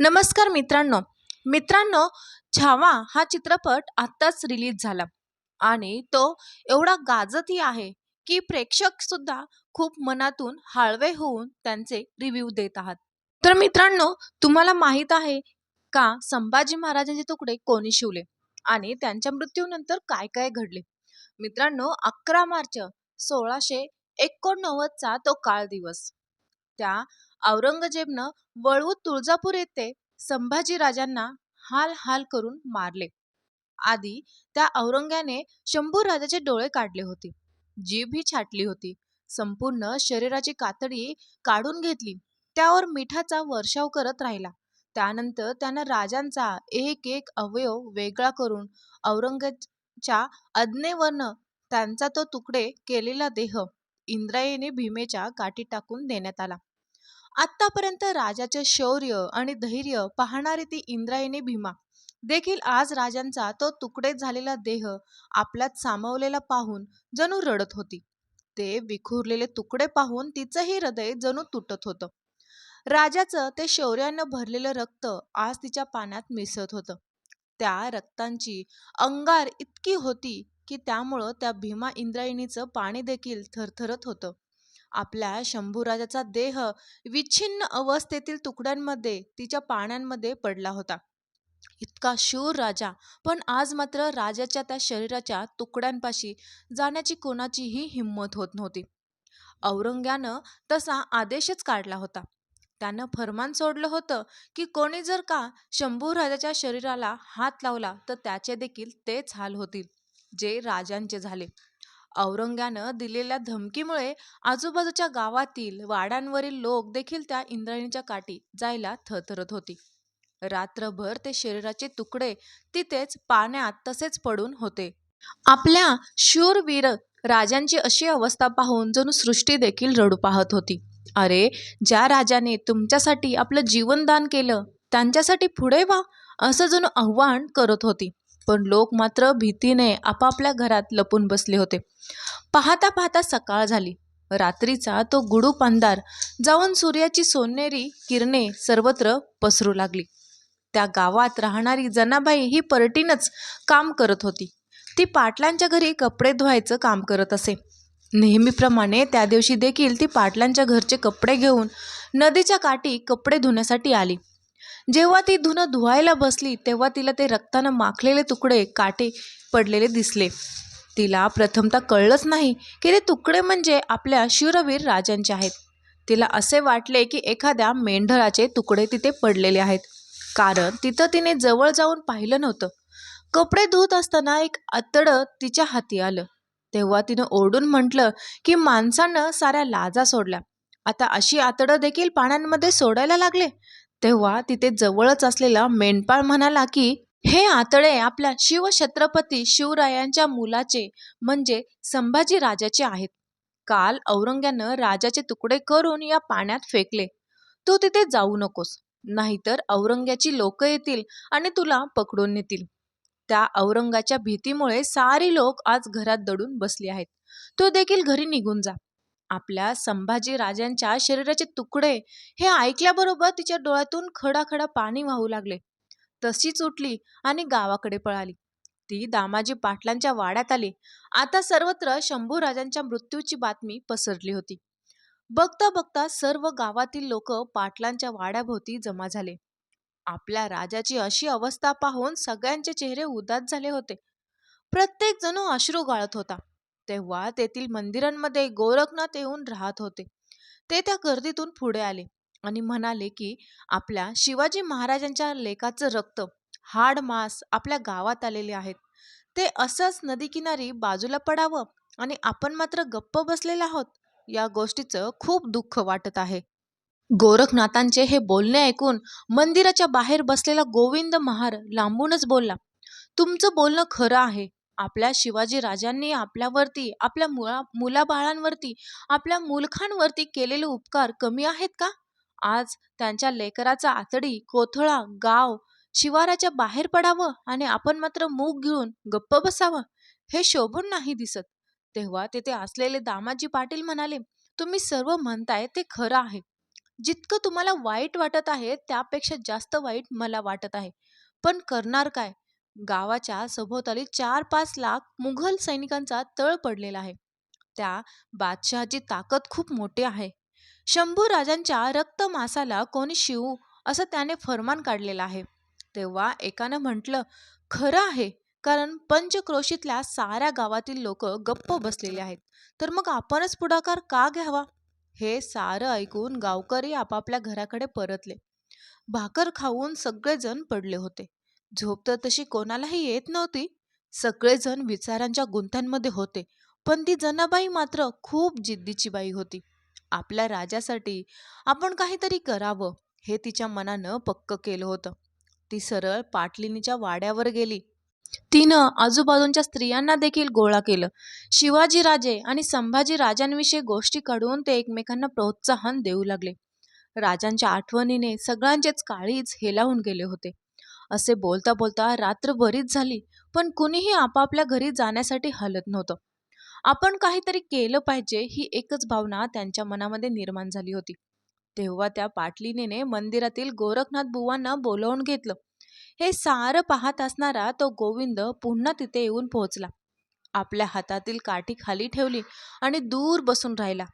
नमस्कार मित्रांनो. मित्रांनो छावा हा चित्रपट आत्ताच रिलीज झाला आणि तो एवढा गाजतही आहे की प्रेक्षक सुद्धा खूप मनातून हाळवे होऊन त्यांचे रिव्ह्यू देत आहात. तर मित्रांनो तुम्हाला माहीत आहे का संभाजी महाराजांचे तुकडे कोणी शिवले आणि त्यांच्या मृत्यूनंतर काय काय घडले? मित्रांनो अकरा मार्च सोळाशे एकोणनव्वदचा तो काळ दिवस. त्या औरंगजेबनं वळवू तुळजापूर येथे संभाजी राजांना हाल हाल करून मारले. आधी त्या औरंग्याने शंभू राजाचे डोळे काढले होते. जीभ ही छाटली होती. संपूर्ण शरीराची कातडी काढून घेतली. त्यावर मिठाचा वर्षाव करत राहिला. त्यानंतर त्यानं राजांचा एक एक अवयव वेगळा करून औरंगच्या आज्ञेवरनं त्यांचा तो तुकडे केलेला देह इंद्रायणी भीमेच्या गाठी टाकून देण्यात आला. आत्तापर्यंत राजाचे शौर्य आणि धैर्य पाहणारी ती इंद्रायणी भीमा. देखील आज राजांचा तो तुकडे झालेला देह आपल्यात सामावलेला पाहून जणू रडत होती. ते विखुरलेले तुकडे पाहून तिचंही हृदय जणू तुटत होतं. राजाचं ते शौर्यानं भरलेलं रक्त आज तिच्या पाण्यात मिसळत होतं. त्या रक्तांची अंगार इतकी होती की त्यामुळं त्या भीमा इंद्रायणीचं पाणी देखील थरथरत होतं. आपल्या शंभूराजाचा देह विच्छिन्न अवस्थेतील तुकड्यांमध्ये तिच्या पाण्यांमध्ये पडला होता. इतका शूर राजा पण आज मात्र राजाच्या त्या शरीराच्या तुकड्यांपाशी जाण्याची कोणाचीही हिंमत होत नव्हती. औरंग्यानं तसा आदेशच काढला होता. त्यानं फरमान सोडलं होतं की कोणी जर का शंभू राजाच्या शरीराला हात लावला तर त्याचे देखील तेच हाल होतील जे राजांचे झाले. औरंग्यानं दिलेल्या धमकीमुळे आजूबाजूच्या गावातील वाड्यांवरील लोक देखील त्या इंद्रायणीच्या काठी जायला थरथरत होती. रात्रभर ते शरीराचे तुकडे तिथेच पाण्यात तसेच पडून होते. आपल्या शूरवीर राजांची अशी अवस्था पाहून जणू सृष्टी देखील रडू पाहत होती. अरे ज्या राजाने तुमच्यासाठी आपलं जीवनदान केलं त्यांच्यासाठी पुढे वा असं जणू आव्हान करत होती. पण लोक मात्र भीतीने आपापल्या घरात लपून बसले होते. पाहता पाहता सकाळ झाली. रात्रीचा तो गुडूप अंधार जाऊन सूर्याची सोनेरी किरणे सर्वत्र पसरू लागली. त्या गावात राहणारी जनाबाई ही परटीनच काम करत होती. ती पाटलांच्या घरी कपडे धुवायचं काम करत असे. नेहमीप्रमाणे त्या दिवशी देखील ती पाटलांच्या घरचे कपडे घेऊन नदीच्या काठी कपडे धुण्यासाठी आली. जेव्हा ती धुनं धुवायला बसली तेव्हा तिला ते रक्तानं माखलेले तुकडे काटे पडलेले दिसले. तिला प्रथमतः कळलंच नाही की ते तुकडे म्हणजे आपल्या शूरवीर राजांचे आहेत. तिला असे वाटले की एखाद्या मेंढराचे तुकडे तिथे पडलेले आहेत. कारण तिथं तिने जवळ जाऊन पाहिलं नव्हतं. कपडे धुत असताना एक आतडं तिच्या हाती आलं. तेव्हा तिनं ओरडून म्हटलं की माणसानं साऱ्या लाजा सोडल्या. आता अशी आतडं देखील पाण्यांमध्ये सोडायला लागले? तेव्हा तिथे जवळच असलेला मेंढपाळ म्हणाला की हे आतडे आपल्या शिवछत्रपती शिवरायांच्या मुलाचे म्हणजे संभाजी राजाचे आहेत. काल औरंग्यानं राजाचे तुकडे करून या पाण्यात फेकले. तू तिथे जाऊ नकोस. नाहीतर औरंग्याची लोक येतील आणि तुला पकडून नेतील त्या औरंगाच्या भीतीमुळे सारी लोक आज घरात दडून बसली आहेत. तो देखील घरी निघून जा. आपल्या संभाजी राजांच्या शरीराचे तुकडे हे ऐकल्याबरोबर तिच्या डोळ्यातून खडाखडा पाणी वाहू लागले. तशीच उठली आणि गावाकडे पळाली. ती दामाजी पाटलांच्या वाड्यात आली. आता सर्वत्र शंभू राजांच्या मृत्यूची बातमी पसरली होती. बघता बघता सर्व गावातील लोक पाटलांच्या वाड्याभोवती जमा झाले. आपल्या राजाची अशी अवस्था पाहून सगळ्यांचे चेहरे उदास झाले होते. प्रत्येक जण अश्रू गाळत होता. तेव्हा तेथील मंदिरांमध्ये गोरखनाथ येऊन राहत होते. ते त्या गर्दीतून पुढे आले आणि म्हणाले की आपल्या शिवाजी महाराजांच्या लेखाचं रक्त हाड मास आपल्या गावात आलेले आहेत. ते असंच नदीकिनारी बाजूला पडावं आणि आपण मात्र गप्प बसलेले आहोत. या गोष्टीचं खूप दुःख वाटत आहे. गोरखनाथांचे हे बोलणे ऐकून मंदिराच्या बाहेर बसलेला गोविंद महार लांबूनच बोलला तुमचं बोलणं खरं आहे. आपल्या शिवाजी राजांनी आपल्यावरती आपल्या मुला मुलाबाळांवरती आपल्या मुलखांवरती केलेले उपकार कमी आहेत का? आज त्यांच्या लेकराचा आतडी कोथळा गाव शिवाराच्या बाहेर पडावं आणि आपण मात्र मूग घेऊन गप्प बसावं हे शोभून नाही दिसत. तेव्हा तेथे असलेले दामाजी पाटील म्हणाले तुम्ही सर्व म्हणताय ते खरं आहे. जितकं तुम्हाला वाईट वाटत आहे त्यापेक्षा जास्त वाईट मला वाटत आहे. पण करणार काय? गावाच्या सभोवताली चार पाच लाख मुघल सैनिकांचा तळ पडलेला आहे. त्या बादशहाची ताकद खूप मोठी आहे. शंभू राजांच्या रक्तमासाला कोणी शिवू असं त्याने फरमान काढलेलं आहे. तेव्हा एकानं म्हटलं खरं आहे कारण पंचक्रोशीतल्या साऱ्या गावातील लोक गप्प बसलेले आहेत. तर मग आपणच पुढाकार का घ्यावा? हे सारं ऐकून गावकरी आपापल्या घराकडे परतले. भाकर खाऊन सगळेजण पडले होते. झोप तर तशी कोणालाही येत नव्हती. सगळेजण विचारांच्या गुंथ्यांमध्ये होते पण ती जनाबाई मात्र खूप जिद्दीची बाई होती. आपल्या राजासाठी आपण काहीतरी करावं हे तिच्या मनानं पक्क केलं होतं. ती सरळ पाटलिनीच्या वाड्यावर गेली. तिनं आजूबाजूच्या स्त्रियांना देखील गोळा केलं. शिवाजी राजे आणि संभाजी राजांविषयी गोष्टी काढून ते एकमेकांना प्रोत्साहन देऊ लागले. राजांच्या आठवणीने सगळ्यांचेच काळीच हेलावून गेले होते. असे बोलता बोलता रात्र बरीच झाली पण कुणीही आपापल्या घरी जाण्यासाठी हलत नव्हतं. आपण काहीतरी केलं पाहिजे ही एकच भावना त्यांच्या मनामध्ये निर्माण झाली होती. तेव्हा त्या पाटलिनीने मंदिरातील गोरखनाथ बुवांना बोलावून घेतलं. हे सारं पाहत असणारा तो गोविंद पुन्हा तिथे येऊन पोहोचला. आपल्या हातातील काठी खाली ठेवली आणि दूर बसून राहिला.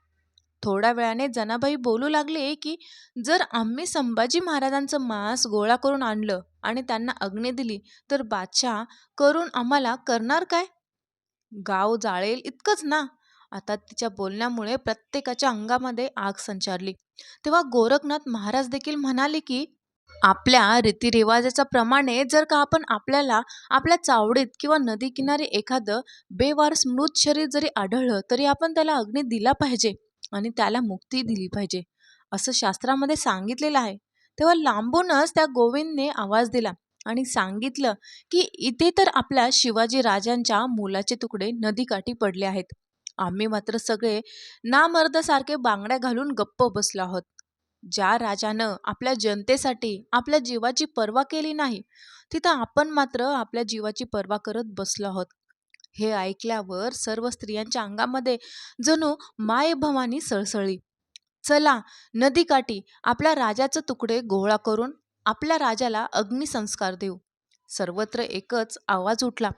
थोड्या वेळाने जनाबाई बोलू लागले की जर आम्ही संभाजी महाराजांचं मांस गोळा करून आणलं आणि त्यांना अग्नी दिली. तर बादशाह करून आम्हाला करणार काय? गाव जाळेल इतकंच ना? आता तिच्या बोलण्यामुळे प्रत्येकाच्या अंगामध्ये आग संचारली. तेव्हा गोरखनाथ महाराज देखील म्हणाले की आपल्या रीतिरिवाजाच्या प्रमाणे जर का आपण आपल्याला आपल्या चावडीत किंवा नदी किनारी एखादं बेवारस मृत शरीर जरी आढळलं तरी आपण त्याला अग्नी दिला पाहिजे आणि त्याला मुक्ती दिली पाहिजे. असं शास्त्रामध्ये सांगितलेलं आहे. तेव्हा लांबूनच त्या गोविंदने आवाज दिला आणि सांगितलं की इथे तर आपल्या शिवाजी राजांच्या मुलाचे तुकडे नदीकाठी पडले आहेत. आम्ही मात्र सगळे नामर्दसारखे बांगड्या घालून गप्प बसलो आहोत. ज्या राजानं आपल्या जनतेसाठी आपल्या जीवाची पर्वा केली नाही तिथं आपण मात्र आपल्या जीवाची पर्वा करत बसलो आहोत. हे ऐकल्यावर सर्व स्त्रियांच्या अंगामध्ये जणू माय भवानी सळसळी चला नदीकाठी आपल्या राजाचे तुकडे गोळा करून आपल्या राजाला अग्निसंस्कार देऊ. सर्वत्र एकच आवाज उठला.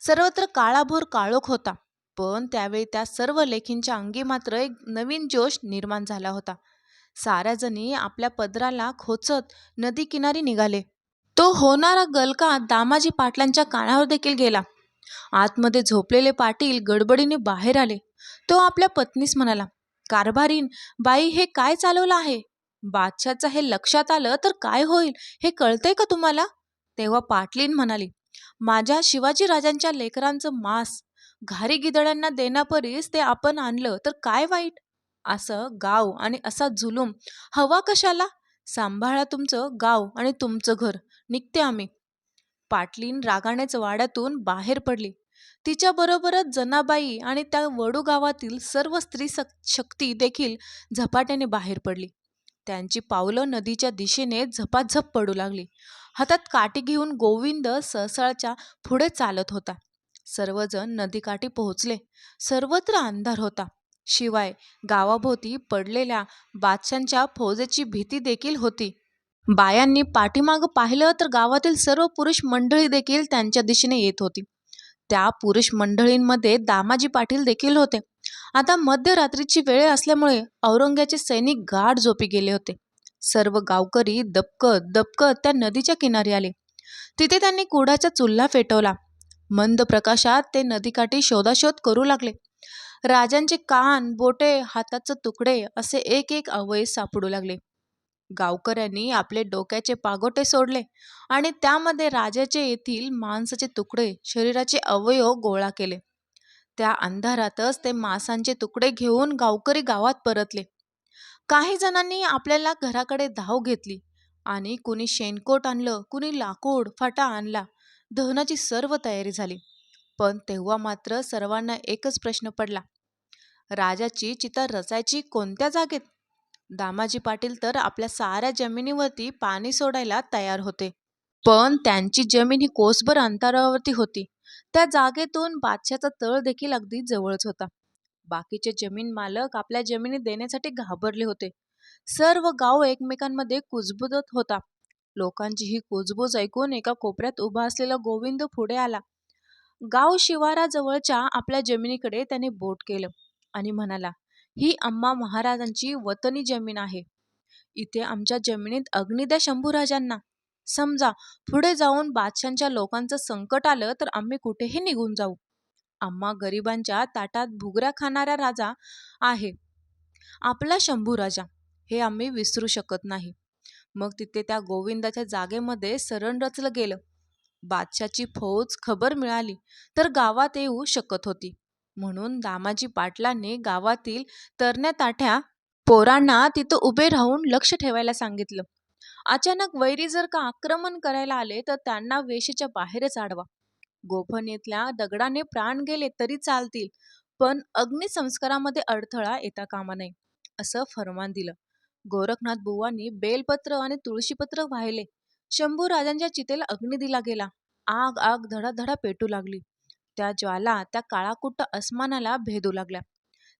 सर्वत्र काळाभोर काळोख होता. पण त्यावेळी त्या सर्व लेखींच्या अंगी मात्र एक नवीन जोश निर्माण झाला होता. साऱ्याजणी आपल्या पदराला खोचत नदी किनारी निघाले. तो होणारा गलका दामाजी पाटलांच्या कानावर देखील गेला. आतमध्ये झोपलेले पाटील गडबडीने बाहेर आले. तो आपल्या पत्नीस म्हणाला कारभारीन बाई हे काय चालवलं आहे? बादशाचं हे लक्षात आलं तर काय होईल? हे कळतंय का तुम्हाला? तेव्हा पाटलीन म्हणाली माझ्या शिवाजी राजांच्या लेकरांचं मांस घारी गिदड्यांना देण्यापरीस ते आपण आणलं तर काय वाईट? असं गाव आणि असा जुलूम हवा कशाला? सांभाळा तुमचं गाव आणि तुमचं घर निघते आम्ही. पाटलीन रागानेच वाड्यातून बाहेर पडली. तिच्याबरोबरच जनाबाई आणि त्या वडू गावातील सर्व स्त्री सक- शक्ती देखील झपाट्याने बाहेर पडली. त्यांची पावलं नदीच्या दिशेने झपाझप पडू लागली. हातात काठी घेऊन गोविंद सहसळच्या पुढे चालत होता. सर्वजण नदीकाठी पोहोचले. सर्वत्र अंधार होता. शिवाय गावाभोवती पडलेल्या बादशांच्या फौजेची भीती देखील होती. बायांनी पाठीमागं पाहिलं तर गावातील सर्व पुरुष मंडळी देखील त्यांच्या दिशेने येत होती. त्या पुरुष मंडळींमध्ये दामाजी पाटील देखील होते. आता मध्यरात्रीची वेळ असल्यामुळे औरंग्याचे सैनिक गाढ झोपी गेले होते. सर्व गावकरी दबकत दबकत त्या नदीच्या किनारी आले. तिथे त्यांनी कुडाचा चुल्हा फेटवला. मंद प्रकाशात ते नदीकाठी शोधाशोध करू लागले. राजांचे कान बोटे हाताचे तुकडे असे एक एक अवयव सापडू लागले. गावकऱ्यांनी आपले डोक्याचे पागोटे सोडले आणि त्यामध्ये राजाचे येथील मांसाचे तुकडे शरीराचे अवयव गोळा केले. त्या अंधारातच ते मांसांचे तुकडे घेऊन गावकरी गावात परतले. काही जणांनी आपल्याला घराकडे धाव घेतली आणि कुणी शेणकोट आणलं कुणी लाकूड फाटा आणला दहनाची सर्व तयारी झाली. पण तेव्हा मात्र सर्वांना एकच प्रश्न पडला. राजाची चिता रचायची कोणत्या जागेत? दामाजी पाटील तर आपल्या साऱ्या जमिनीवरती पाणी सोडायला तयार होते. पण त्यांची जमीन ही कोसभर अंतरावरती होती. त्या जागेतून बादशाचा तळ देखील अगदी जवळच होता. बाकीचे जमीन मालक आपल्या जमिनी देण्यासाठी घाबरले होते. सर्व गाव एकमेकांमध्ये कुजबुजत होता. लोकांची ही कुजबूज ऐकून एका कोपऱ्यात उभा असलेला गोविंद पुढे आला. गाव शिवाराजवळच्या आपल्या जमिनीकडे त्याने बोट केलं आणि म्हणाला ही अम्मा महाराजांची वतनी जमीन आहे. इथे आमच्या जमिनीत अग्नी द्या शंभूराजांना समजा पुढे जाऊन बादशांच्या लोकांचं संकट आलं तर आम्ही कुठेही निघून जाऊ. आम्हा गरिबांच्या ताटात भुगऱ्या खाणारा राजा आहे. आपला शंभू राजा. हे आम्ही विसरू शकत नाही. मग तिथे त्या गोविंदाच्या जागेमध्ये सरण रचलं गेलं. बादशाची फौज खबर मिळाली तर गावात येऊ शकत होती. म्हणून दामाजी पाटलांनी गावातील तरण्या ताठ्या पोरांना तिथं उभे राहून लक्ष ठेवायला सांगितलं. अचानक वैरी जर का आक्रमण करायला आले तर त्यांना वेशीच्या बाहेरच आडवा. गोफणीतल्या दगडाने प्राण गेले तरी चालतील पण अग्निसंस्कारामध्ये अडथळा येता कामा नये असं फरमान दिलं. गोरखनाथ बुवांनी बेलपत्र आणि तुळशीपत्र वाहिले. शंभू राजांच्या चितेला अग्नी दिला गेला. आग आग धडाधडा पेटू लागली. त्या ज्वाला त्या काळाकुट्ट अस्मानाला भेदू लागल्या.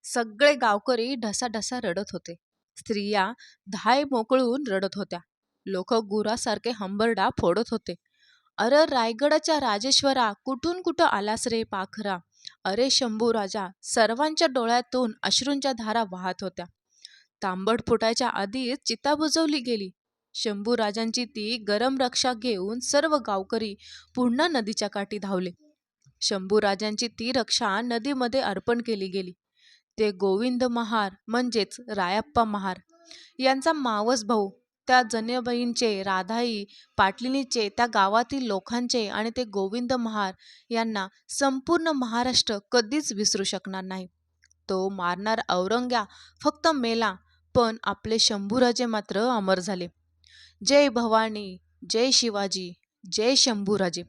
सगळे गावकरी ढसाढसा रडत होते. स्त्रिया धाय मोकळून रडत होत्या. लोक गुरासारखे हंबरडा फोडत होते. अरे रायगडाच्या राजेश्वरा कुठून कुठं आलास रे पाखरा? अरे शंभू राजा सर्वांच्या डोळ्यातून अश्रूंच्या धारा वाहत होत्या. तांबड फुटायच्या आधीच चिता बुजवली गेली. शंभू राजांची ती गरम रक्षा घेऊन सर्व गावकरी पुन्हा नदीच्या काठी धावले. शंभूराजांची ती रक्षा नदीमध्ये अर्पण केली गेली. ते गोविंद महार म्हणजेच रायप्पा महार यांचा मावस भाऊ त्या जनेबाईंचे राधाई पाटलिनीचे त्या गावातील लोकांचे आणि ते गोविंद महार यांना संपूर्ण महाराष्ट्र कधीच विसरू शकणार नाही. तो मारणार औरंग्या फक्त मेला पण आपले शंभूराजे मात्र अमर झाले. जय भवानी जय शिवाजी जय शंभूराजे.